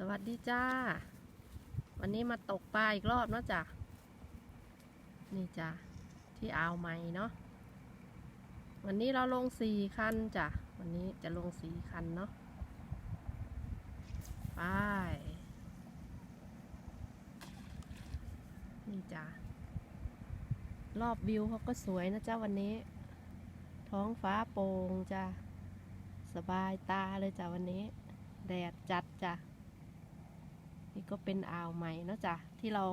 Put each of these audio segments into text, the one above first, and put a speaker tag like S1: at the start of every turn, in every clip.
S1: สวัสดีจ้า วันนี้มาตกปลาอีกรอบเนาะจ้ะ นี่จ้ะ ที่อ่าวใหม่เนาะ วันนี้เราลงสี่คันจ้ะ วันนี้จะลงสี่คันเนาะ ไป นี่จ้ะ รอบวิวเขาก็สวยนะจ้าวันนี้ ท้องฟ้าโปร่งจ้ะ สบายตาเลยจ้ะวันนี้ แดดจัดจ้ะ ก็เป็นอ่าวใหม่นะจ้ะที่เรา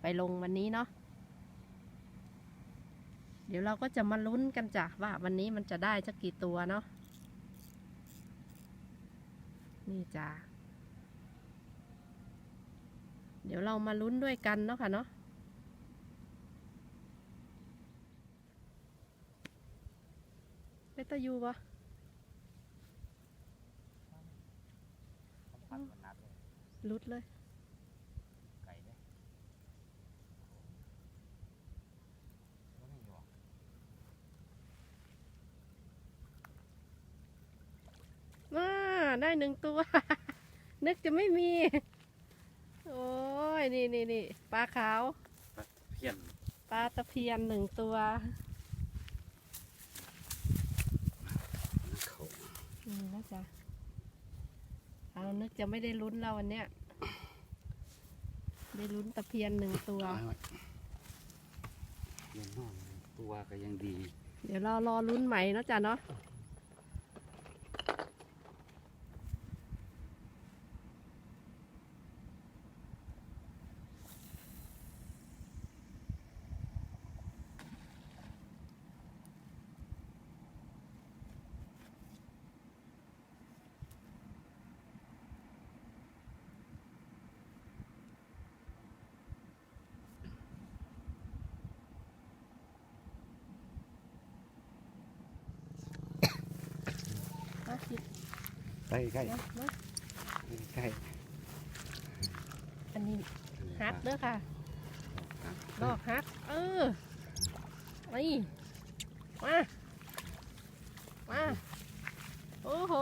S1: ไปลงวันนี้เนาะเดี๋ยวเราก็จะมาลุ้นกันจ้ะว่าวันนี้มันจะได้สักกี่ตัวเนาะนี่จ้ะเดี๋ยวเรามาลุ้นด้วยกันเนาะค่ะเนาะเปตายูปะ
S2: พันมันนัดเลย
S1: ลุดเลย
S2: ไก่เนี่ยแล้วไม่อยู่อะ
S1: มาได้หนึ่งตัว นึกจะไม่มี โอ้ย นี่นี่นี่ปลาขาว
S2: เพี้ยน
S1: ปลาตะเพียนหนึ่งตัว
S2: เขา
S1: นี่นะจ๊ะ เอานึกจะไม่ได้ลุ้นเราวันเนี้ย ได้ลุ้นตะเพียนหนึ่งตัว
S2: เอาไว้เพี้ยนนอนตัวก็ยังดี
S1: เดี๋ยวเรารอลุ้นใหม่เนาะจ๊ะเนาะ
S2: ล้ใกล้
S1: นะมา
S2: ใกล้
S1: อันนี้ฮักเด้อค่ะ
S2: ครับ
S1: ดอกฮัก เออนี่มา มา โอ้โห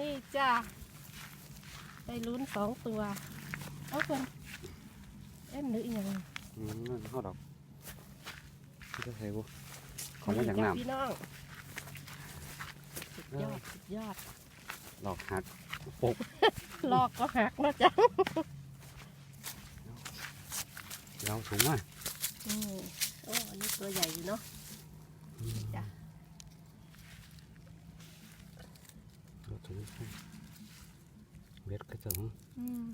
S1: นี่จ้ะได้ลุ้นสองตัว เอาคนเอ็มหรืออีกอย่าง
S2: อืมนั่นเขาดอกที่จะใส่บุขอมาจากน้
S1: พี่น้องสุดยอดสุดยอดำ
S2: ดอกหักปก
S1: ลอกก็หักนะจ๊ะ
S2: เราสูงอะ
S1: อืมโอ้อันนี้ตัวใหญ่อยู่เนาะจ้ะ
S2: เราสูงเบ็ดกระสัง
S1: อืม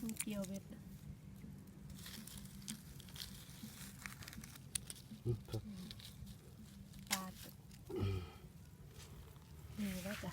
S1: มันเกี่ยวเบ็ด
S2: อืมตัว
S1: ปลานี่แล้วจ้ะ